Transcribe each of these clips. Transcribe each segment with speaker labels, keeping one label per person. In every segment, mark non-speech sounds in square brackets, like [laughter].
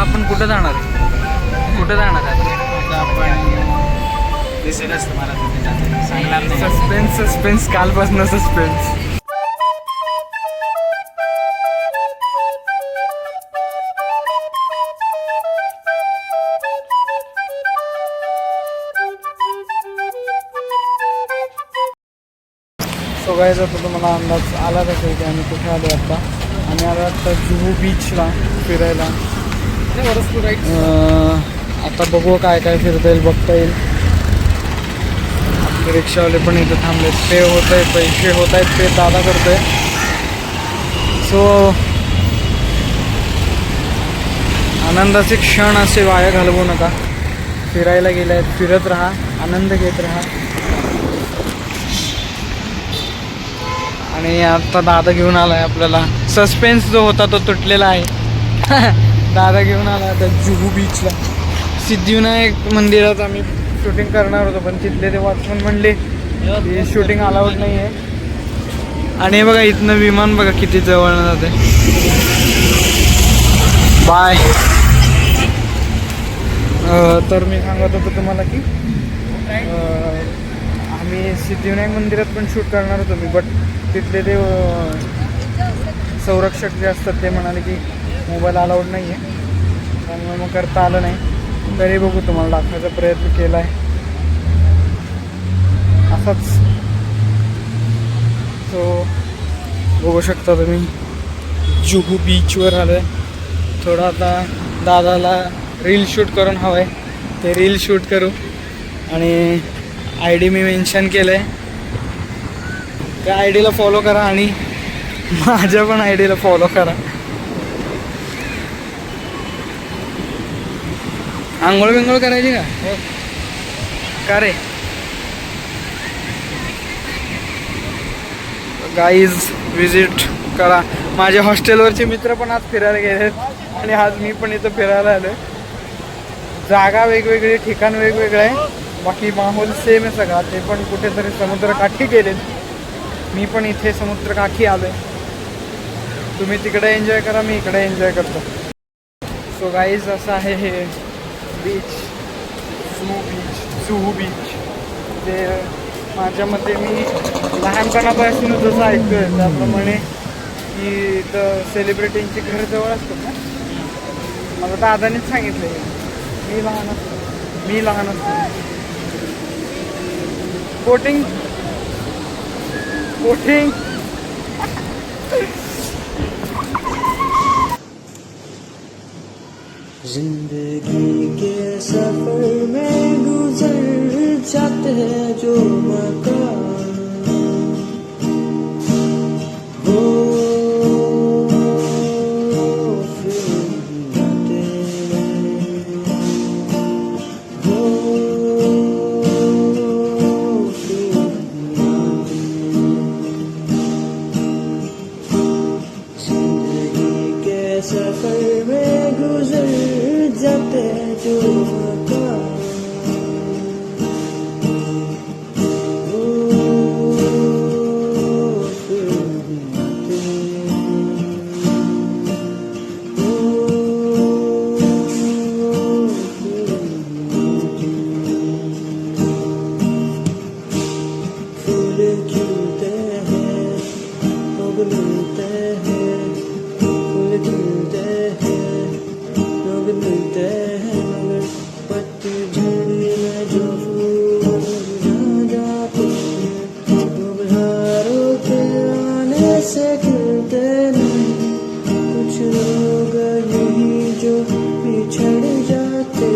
Speaker 1: आपण कुठं जाणार? आहे कुठं जाणार आहे
Speaker 2: आता आपण दिसेलच तुम्हाला तिथे जाताना. सांगणार नाही.
Speaker 1: सस्पेन्स सस्पेन्स कालपासून सस्पेन्स सो तुम्हाला अंदाज आला असेल की आम्ही कुठे आलो आता? आम्ही आलो आता जुहू बीचला फिरायला. आता बघू काय काय फिरता येईल बघता येईल. आपले रिक्षावाले पण इथे थांबले ते होत आहे पैसे होत आहेत ते दादा करतोय. सो आनंदाचे क्षण असे वाया घालवू नका. फिरायला गेले आहेत फिरत राहा आनंद घेत राहा. आणि आता दादा घेऊन आलाय आपल्याला. सस्पेन्स जो होता तो तुटलेला आहे. [laughs] दादा घेऊन आला आता जुहू बीचला सिद्धिविनायक मंदिरात आम्ही शूटिंग करणार होतो पण तिथले ते वॉचमन म्हणले शूटिंग अलाउड नाही आहे आणि बघा इथनं विमान बघा किती जवळ जाते. बाय तर मी सांगत होतो तुम्हाला की आम्ही सिद्धिविनायक मंदिरात पण शूट करणार होतो मी बट तिथले ते संरक्षक जे असतात ते म्हणाले की मोबाईल अलाउड नाही आहे त्यामुळे मग करता आलं नाही. तरी बघू तुम्हाला दाखवायचा प्रयत्न केला आहे असाच. सो बघू शकता तुम्ही. जुहू बीचवर आलो आहे थोडं आता दादाला रील शूट करून हवं आहे ते रील शूट करू. आणि आय डी मी मेन्शन केलं आहे त्या आय डीला फॉलो करा आणि [laughs] माझ्या पण आय डीला फॉलो करा. आंघोळ बिंघोळ करायची का? का रे? गाईज विजिट करा. माझे हॉस्टेलवरचे मित्र पण आज फिरायला गेलेत आणि आज मी पण इथं फिरायला आलो जागा वेगवेगळी ठिकाण वेगवेगळं आहे. बाकी माहोल सेम आहे सगळा. ते पण कुठेतरी समुद्रकाठी गेलेत. मी पण इथे समुद्रकाठी आलो आहे तुम्ही तिकडे एन्जॉय करा मी इकडे एन्जॉय करतो. सो गाईज असं आहे हे. Beach snow beach Juhu beach ते माझ्या मते मी लहानपणापासून जसं ऐकतोय त्याप्रमाणे की इथं सेलिब्रिटींची घर जवळ असतात ना? मला दादानेच सांगितलं मी लहान असतो. मी लहान असतो. बोटिंग. बोटिंग. [laughs]
Speaker 3: जिंदगी के सफर में गुजर जाते हैं जो मकान जाते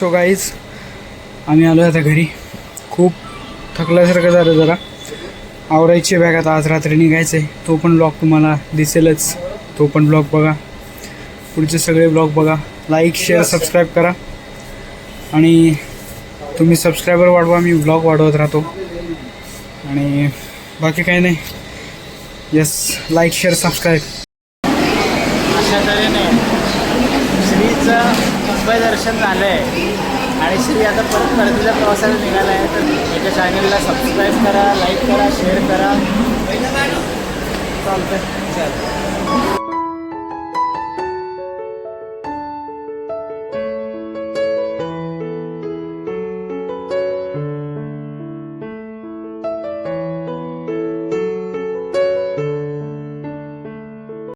Speaker 1: सो गाईज आम्ही आलो आता घरी. खूप थकल्यासारखं झालं जरा. आवरायची बॅग. आता आज रात्री निघायचं आहे तो पण ब्लॉग तुम्हाला दिसेलच. तो पण ब्लॉग बघा. पुढचे सगळे ब्लॉग बघा. लाईक शेअर सबस्क्राईब करा. आणि तुम्ही सबस्क्रायबर वाढवा मी ब्लॉग वाढवत राहतो. आणि बाकी काही नाही. येस लाईक शेअर सबस्क्राईब
Speaker 2: अशा तऱ्हेने श्रीचं मुंबई दर्शन झालं आहे आणि श्री आता परत परतीच्या प्रवासाला निघाला आहे तर याच्या चॅनलला सबस्क्राईब करा लाईक करा शेअर करा. चालतं चालतं